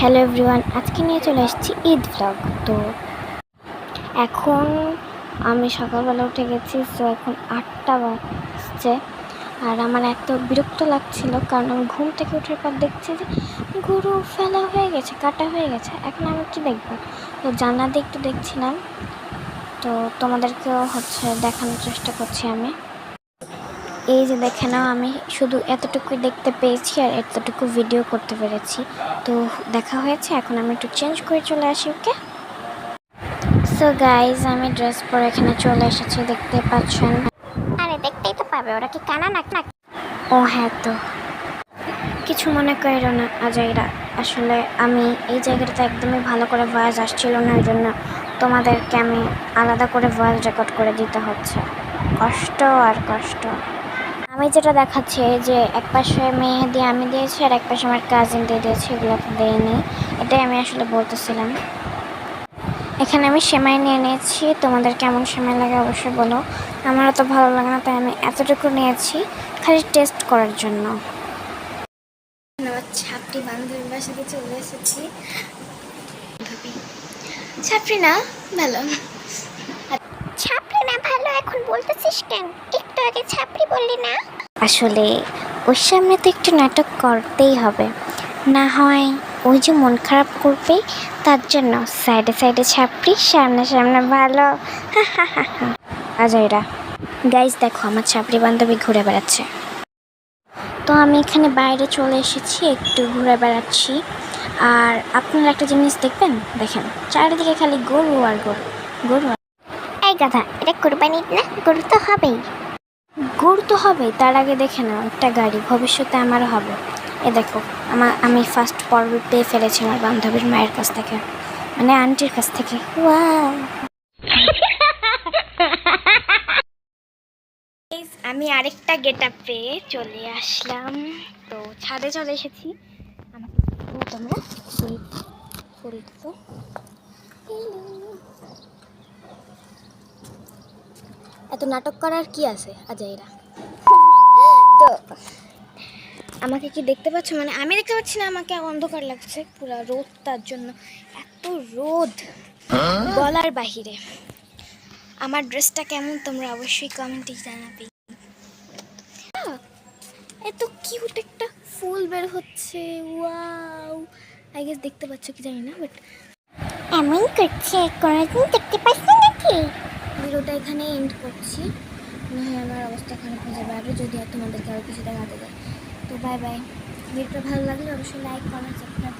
Hello everyone আজকে নিয়ে চলে এসেছি ঈদ ব্লগ তো এখন আমি সকালবেলা উঠে গেছি তো এখন আটটা বাজছে। আর আমার এত বিরক্ত লাগছিল, কারণ আমি ঘুম থেকে ওঠার পর দেখছি যে গরু ফেলা হয়ে গেছে, কাটা হয়ে গেছে। এখন আমি কি দেখব? তো জানলা দিয়ে একটু দেখছিলাম। তো তোমাদেরকেও হচ্ছে দেখানোর চেষ্টা করছি আমি। এই যে দেখে নাও আমি শুধু এতটুকুই দেখতে পেয়েছি আর এতটুকু ভিডিও করতে পেরেছি। তো দেখা হয়েছে এখন আমি একটু চেঞ্জ করে চলে আসি ওকে সো গাইজ আমি ড্রেস পরে এখানে চলে এসেছি দেখতে পাচ্ছেন। আরে দেখতেই তো পাবে ওরা কি কানা নাক নাক? ও হ্যাঁ তো। কিছু মনে করো না আজাইরা। আসলে আমি এই জায়গাটাতে একদমই ভালো করে ভয়েস আসছিল না ওই জন্য তোমাদেরকে আমি আলাদা করে ভয়েস রেকর্ড করে দিতে হচ্ছে। কষ্ট আর কষ্ট। আমি যেটা দেখাচ্ছি, যে এক পাশে মেয়ে দিয়ে আমি দিয়েছি আর এক পাশে আমার কাজিন দিয়ে দিয়েছি, এগুলো তো দেয়নি। এটাই আমি আসলে বলতেছিলাম। এখানে আমি সেমাই নিয়ে নিয়েছি। তোমাদের কেমন সেমাই লাগে অবশ্যই বলো। আমারও তো ভালো লাগে না, তাই আমি এতটুকু নিয়েছি, খালি টেস্ট করার জন্য। আমার ছাপটি বান্ধবীর বাসাতে চলে এসেছি। ছাপড়ি না ভালো এখন বলতেছিস কেন? একটু আগে ছাপড়ি বললি না? আসলে, ওর সামনে তো একটু নাটক করতেই হবে। না হয় ওই যে মন খারাপ করবে, তার জন্য সাইডে সাইডে ছাপড়ি, সামনে সামনে ভালো। আজাইরা গাইজ দেখো, আমার ছাপড়ি বান্ধবী ঘুরে বেড়াচ্ছে। তো আমি এখানে বাইরে চলে এসেছি, একটু ঘুরে বেড়াচ্ছি। আর আপনারা একটা জিনিস দেখবেন? দেখেন, চারিদিকে খালি গরু আর গরু। গরু গাধা এটা কোরবানি না? গরু তো হবেই। গরু তো হবে তার আগে দেখে নাও, একটা গাড়ি ভবিষ্যতে আমার হবে। এ দেখো আমার আমি ফার্স্ট পর্ব পেয়ে ফেলেছি আমার বান্ধবীর মায়ের কাছ থেকে মানে আন্টির কাছ থেকে। ওয়াও আমি আরেকটা গেট আপ পেয়ে চলে আসলাম। তো ছাদে চলে এসেছি। আমাকে তোমরা তো এত নাটক করার কি আছে, আজাইরা? তো, আমাকে কি দেখতে পাচ্ছ? মানে আমি দেখতে পাচ্ছি না, আমাকে অন্ধকার লাগছে পুরো রোদ তার জন্য। এত রোদ বলার বাহিরে। আমার ড্রেসটা কেমন তোমরা অবশ্যই কমেন্টে জানাবে। এত কিউট একটা ফুল বের হচ্ছে, ওয়াও। আই গেস দেখতে পাচ্ছ কি জানি না বাট এমন করছে, কোনোদিন দেখতে পাচ্ছি নাকি? ভিডিওটা এখানে এন্ড করছি। হয় আমার অবস্থা খারাপ হয়ে যাবে আরও যদি আর তোমাদেরকে আরও কিছু দেখাতে যায় তো বাই বাই ভিডিওটা ভালো লাগলে অবশ্যই লাইক কমেন্ট সাবস্ক্রাইব